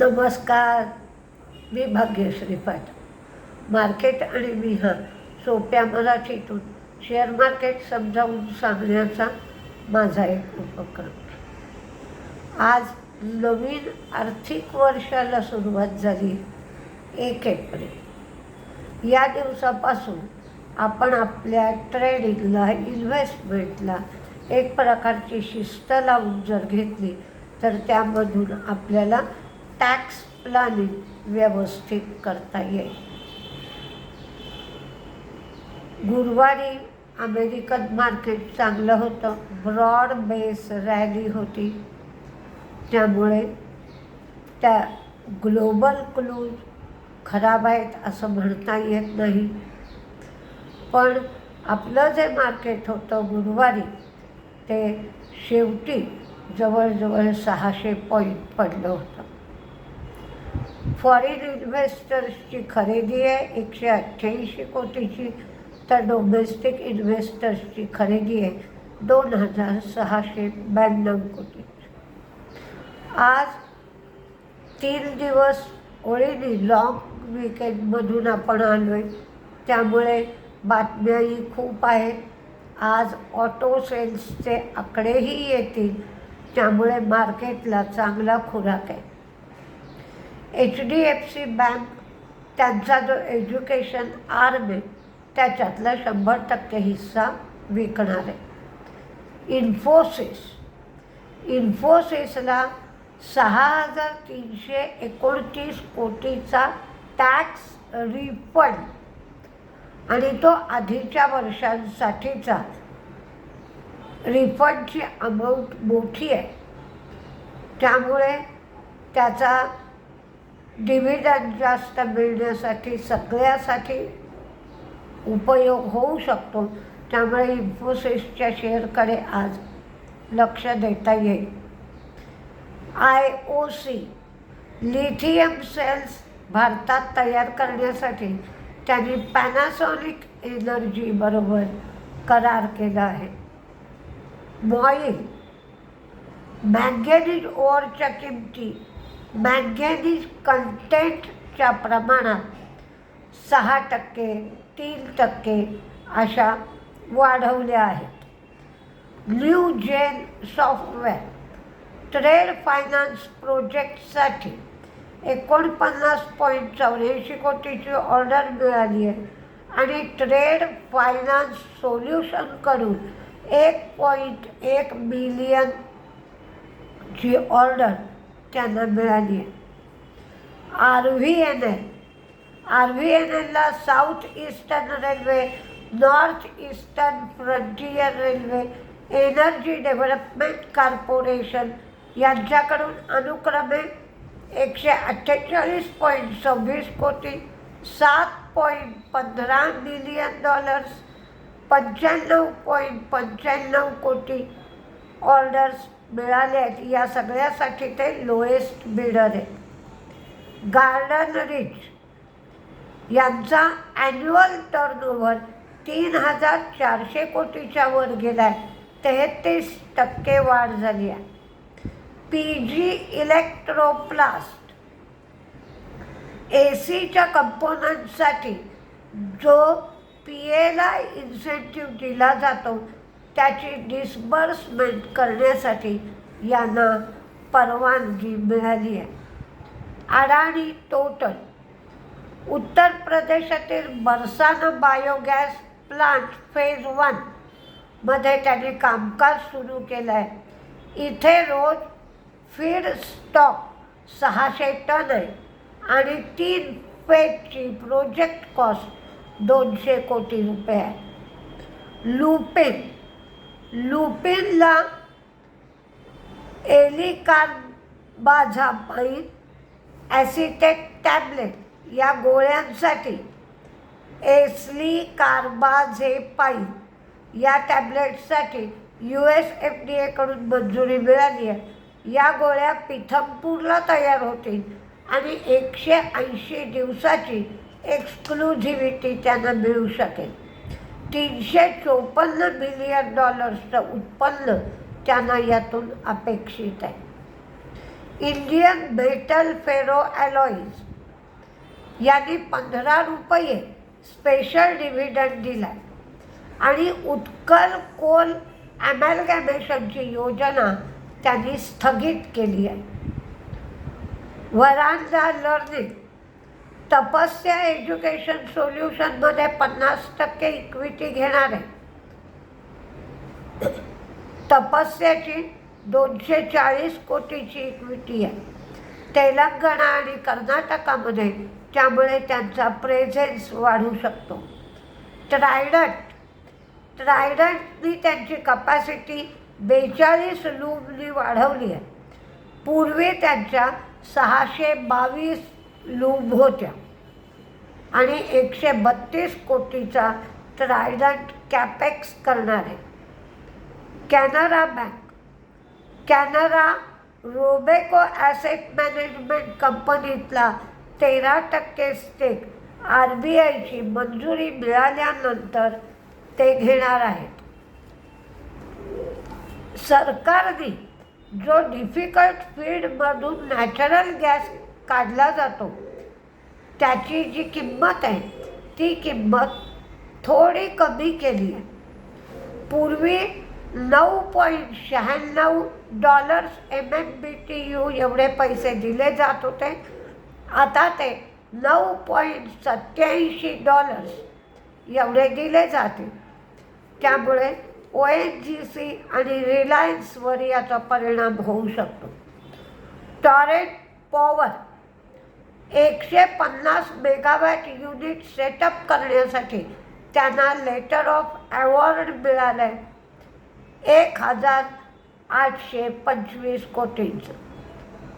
नमस्कार मी भाग्यश्री पाटील मार्केट आणि मी हा सोप्या मराठीतून शेअर मार्केट समजावून सांगण्याचा माझा एक उपक्रम. आज नवीन आर्थिक वर्षाला सुरुवात झाली एक एप्रिल. या दिवसापासून आपण आपल्या ट्रेडिंगला इन्व्हेस्टमेंटला एक प्रकारची शिस्त लावून जर घेतली तर त्यामधून आपल्याला टॅक्स प्लॅनिंग व्यवस्थित करता येईल. गुरुवारी अमेरिकन मार्केट चांगलं होतं. ब्रॉड बेस रॅली होती. त्यामुळे त्या ग्लोबल क्लूज खराब आहेत असं म्हणता येत नाही. पण आपलं जे मार्केट होतं गुरुवारी ते शेवटी जवळजवळ सहाशे पॉईंट पडलं होतं. फॉरेन इन्व्हेस्टर्सची खरेदी आहे एकशे अठ्ठ्याऐंशी कोटीची. तर डोमेस्टिक इन्व्हेस्टर्सची खरेदी आहे दोन हजार सहाशे ब्याण्णव कोटीची आज तीन दिवस ओळीने लॉंग विकेंडमधून आपण आलो आहे त्यामुळे बातम्याही खूप आहेत. आज ऑटो सेल्सचे आकडेही येतील. त्यामुळे मार्केटला चांगला खुराक आहे. H D F C bank त्यांचा जो एज्युकेशन आर्म आहे त्याच्यातला शंभर टक्के हिस्सा विकणार आहे. इन्फोसिस इन्फोसिसला सहा हजार तीनशे एकोणतीस कोटीचा टॅक्स रिफंड आणि तो आधीच्या वर्षांसाठीचा रिफंडची अमाऊंट मोठी आहे. त्यामुळे त्याचा डिव्हिडंड जास्त मिळण्यासाठी सगळ्यासाठी उपयोग होऊ शकतो. त्यामुळे इन्फोसिसच्या शेअरकडे आज लक्ष देता येईल. I O C lithium cells भारतात तयार करण्यासाठी त्यांनी पॅनासॉनिक एनर्जी बरोबर करार केला आहे. मॉईल मॅगेनिज ओअरच्या किमती मॅंगॅनिज कंटेंटच्या प्रमाणात सहा टक्के तीन टक्के अशा वाढवल्या आहेत. New gen software trade finance प्रोजेक्टसाठी एकोणपन्नास पॉईंट चौऱ्याऐंशी कोटीची ऑर्डर मिळाली आहे आणि ट्रेड फायनान्स सोल्युशनकडून एक पॉईंट एक मिलियनची ऑर्डर त्यांना मिळाली आहे R V N L R V N एलला south eastern railway north eastern frontier railway energy development corporation यांच्याकडून अनुक्रमे एकशे अठ्ठेचाळीस पॉईंट सव्वीस कोटी सात पॉईंट पंधरा मिलियन डॉलर्स पंच्याण्णव पॉईंट पंच्याण्णव कोटी ऑर्डर्स मिळाले आहेत. या सगळ्यासाठी ते लोएस्ट बिडर आहे गार्डन रिच यांचा ॲन्युअल टर्नओव्हर तीन हजार चारशे कोटीच्या वर गेला आहे तेहतीस टक्के वाढ झाली आहे. पी जी इलेक्ट्रोप्लास्ट ए सीच्या कंपोनंटसाठी जो पी एला इन्सेंटिव्ह दिला जातो त्याची डिस्बर्समेंट करण्यासाठी यांना परवानगी मिळाली आहे. अडाणी टोटल उत्तर प्रदेशातील बरसानं बायोगॅस प्लांट फेज वनमध्ये त्यांनी कामकाज सुरू केलं आहे इथे रोज फीड स्टॉक सहाशे टन आहे आणि तीन फेजची प्रोजेक्ट कॉस्ट दोनशे कोटी रुपये आहे. लुपिंग लुपिनला एलिकार्बाझापाईन ॲसिटेट टॅबलेट या गोळ्यांसाठी एसली कार्बाझेपाईन या टॅबलेटसाठी यू एस एफ डी एकडून मंजुरी मिळाली आहे. या गोळ्या पिथमपूरला तयार होतील आणि एकशे ऐंशी दिवसाची एक्सक्लुझिव्हिटी त्यांना मिळू शकेल. तीनशे चोपन्न बिलियन डॉलर्सचं उत्पन्न त्यांना यातून अपेक्षित आहे. इंडियन मेटल फेरो ॲलॉईज यांनी पंधरा रुपये स्पेशल डिव्हिडंड दिला आणि उत्कल कोल ॲमॅलगॅमेशनची योजना त्यांनी स्थगित केली आहे. वरांजा लर्निंग तपस्या एज्युकेशन सोल्युशनमध्ये पन्नास टक्के इक्विटी घेणार आहे. तपस्याची दोनशे चाळीस कोटीची इक्विटी आहे. तेलंगणा आणि कर्नाटकामध्ये त्यामुळे त्यांचा प्रेझेन्स वाढू शकतो. ट्रायडंट ट्रायडंटनी त्यांची कपॅसिटी बेचाळीस लूमनी वाढवली आहे. पूर्वी त्यांच्या सहाशे बावीस लुभोच्या. होत्या आणि एकशे बत्तीस कोटीचा ट्रायडंट कॅपेक्स करणारे. Canara bank Canara Robeco asset management कंपनीतला तेरा टक्के स्टेक आर बी आयची मंजुरी मिळाल्यानंतर ते घेणार आहेत. सरकारने जो डिफिकल्ट फील्डमधून नॅचरल गॅस काढला जातो. त्याची जी किंमत आहे ती किंमत थोडी कमी केली आहे. पूर्वी नऊ पॉईंट शहाण्णव dollars M M B T U एवढे पैसे दिले जात होते. आता ते नऊ पॉईंट सत्याऐंशी डॉलर्स एवढे दिले जाते. त्यामुळे ओ एन जी सी आणि रिलायन्सवर याचा परिणाम होऊ शकतो. टॉरेट पॉवर एकशे पन्नास मेगावॅट युनिट सेटअप करण्यासाठी त्यांना लेटर ऑफ अवॉर्ड मिळालं आहे एक हजार आठशे पंचवीस कोटींचं.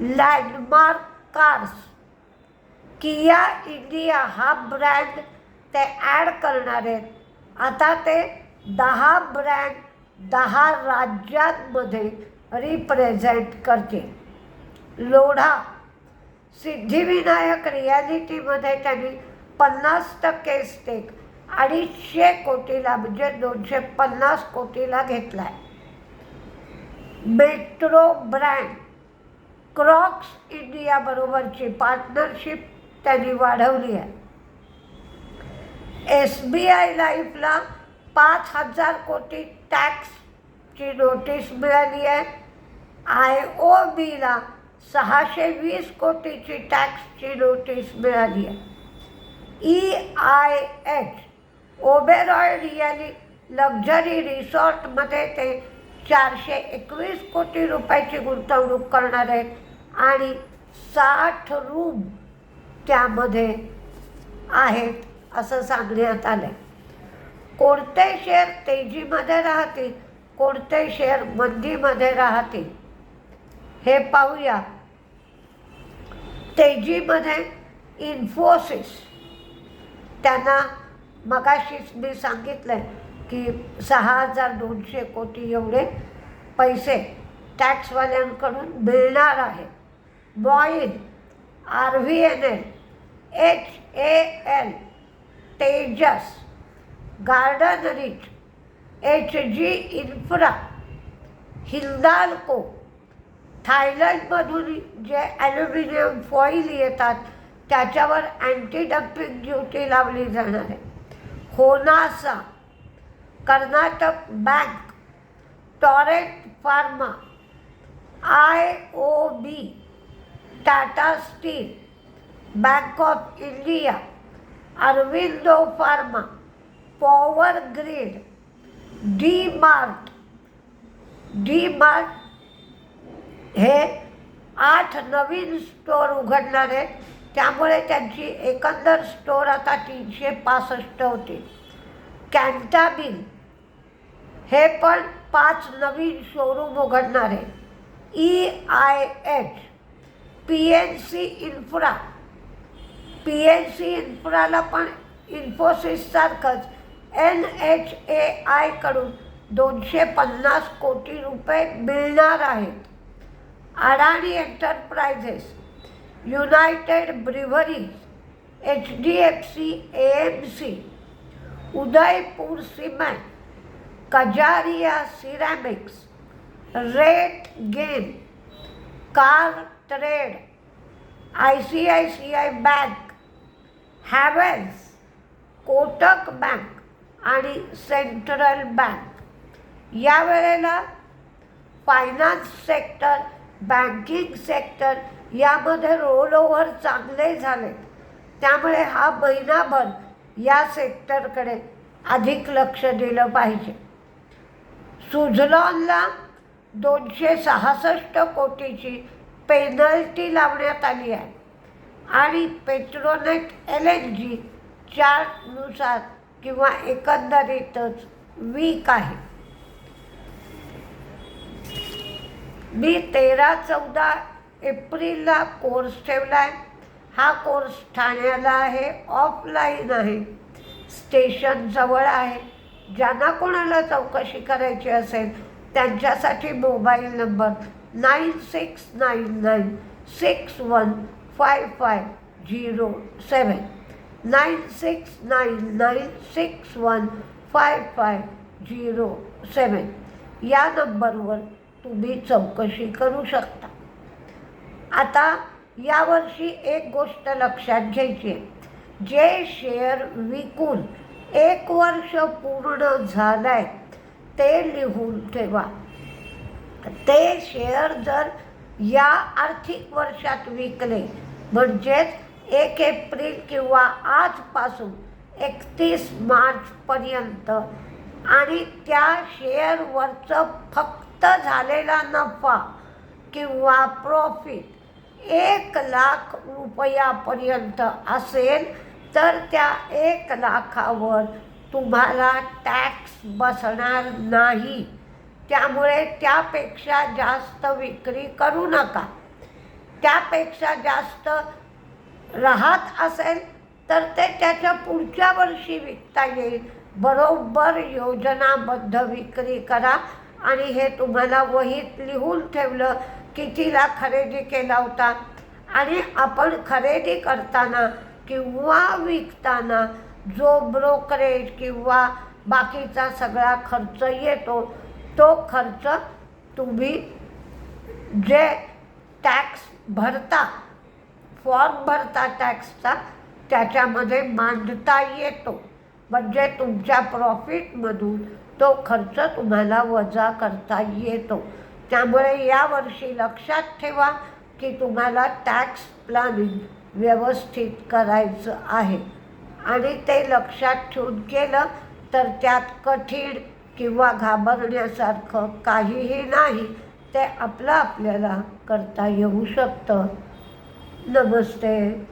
Landmark cars. किया इंडिया हा ब्रँड ते ॲड करणार आहेत. आता ते दहा ब्रँड दहा राज्यांमध्ये रिप्रेझेंट करते लोढा सिद्धिविनायक रियालिटीमध्ये त्यांनी पन्नास टक्के स्टेक अडीचशे कोटीला म्हणजे दोनशे पन्नास कोटीला घेतला आहे मेट्रो ब्रँड क्रॉक्स इंडियाबरोबरची पार्टनरशिप त्यांनी वाढवली आहे. एस बी आय लाईफला पाच हजार कोटी टॅक्सची नोटीस मिळाली आहे. आय ओ बीला सहाशे वीस कोटीची टॅक्सची नोटीस मिळाली आहे. E I H Oberoi Rilee luxury रिसॉर्टमध्ये ते चारशे एकवीस कोटी रुपयाची गुंतवणूक करणार आहेत आणि साठ रूम त्यामध्ये आहेत असं सांगण्यात आलं आहे कोणते शेअर तेजीमध्ये राहतील कोणते शेअर मंदीमध्ये राहतील हे पाहूया. तेजीमध्ये इन्फोसिस. त्यांना मगाशीच मी सांगितलं की सहा हजार दोनशे कोटी एवढे पैसे टॅक्सवाल्यांकडून मिळणार आहे. Boil R V N L H A L Tejas garden reach H G infra Hindalco थायलंडमधून जे ॲल्युमिनियम फॉईल येतात त्याच्यावर अँटी डम्पिंग ड्युटी लावली जाणार आहे. Honasa Karnataka bank Torrent pharma I O B Tata steel bank of India Aurobindo pharma power grid D mart D mart हे आठ नवीन store उघडणार आहेत. त्यामुळे त्यांची एकंदर स्टोअर आता तीनशे पासष्ट होते कॅन्टाबिल हे पण पाच नवीन शोरूम उघडणार आहे. E I H P N C infra P N C इन्फ्राला पण इन्फोसिससारखंच एन एच ए आयकडून दोनशे पन्नास कोटी रुपये मिळणार आहेत. Adani enterprises united breweries H D F C A M C Udaipur cement Kajaria ceramics rate gain car trade I C I C I bank Havells Kotak bank आणि central bank. या वेळेला finance sector banking sector यामध्ये roll over चांगले झाले. त्यामुळे हा महिनाभर या सेक्टरकडे अधिक लक्ष दिलं पाहिजे. सुझलॉनला दोनशे सहासष्ट कोटीची पेनल्टी लावण्यात आली आहे. आणि पेट्रोनेट एल एन जी चार्टनुसार किंवा एकंदरीतच वीक आहे. मी तेरा चौदा एप्रिलला कोर्स ठेवला आहे हा कोर्स ठाण्याला आहे ऑफलाईन आहे. स्टेशन जवळ आहे. ज्यांना कोणाला चौकशी करायची असेल त्यांच्यासाठी mobile number nine six nine nine six one five five zero seven nine six nine nine six one five five zero seven या नंबरवर तुम्ही चौकशी करू शकता. आता यावर्षी एक गोष्ट लक्षात घ्यायची आहे. जे शेअर विकून एक वर्ष पूर्ण झालं आहे ते लिहून ठेवा. ते शेअर जर या आर्थिक वर्षात विकले म्हणजेच एक एप्रिल किंवा आजपासून एकतीस मार्चपर्यंत आणि त्या शेअरवरचं फक्त फक्त झालेला नफा किंवा प्रॉफिट एक लाख रुपयापर्यंत असेल तर त्या एक लाखावर तुम्हाला टॅक्स बसणार नाही. त्यामुळे त्यापेक्षा जास्त विक्री करू नका. त्यापेक्षा जास्त राहत असेल तर ते त्याच्या पुढच्या वर्षी विकता येईल. बरोबर योजनाबद्ध विक्री करा. आणि हे तुम्हाला वहीत लिहून ठेवलं कितीला खरेदी केला होता. आणि आपण खरेदी करताना किंवा विकताना जो ब्रोकरेज किंवा बाकीचा सगळा खर्च येतो तो खर्च तुम्ही जे टॅक्स भरता फॉर्म भरता टॅक्सचा त्याच्यामध्ये मांडता येतो. म्हणजे तुमच्या प्रॉफिटमधून तो खर्च तुम्हाला वजा करता येतो. त्यामुळे यावर्षी लक्षात ठेवा की तुम्हाला टॅक्स प्लॅनिंग व्यवस्थित करायचं आहे. आणि ते लक्षात ठेवून केलं तर त्यात कठीण किंवा घाबरण्यासारखं काहीही नाही ते आपलं आपल्याला करता येऊ शकतं. नमस्ते.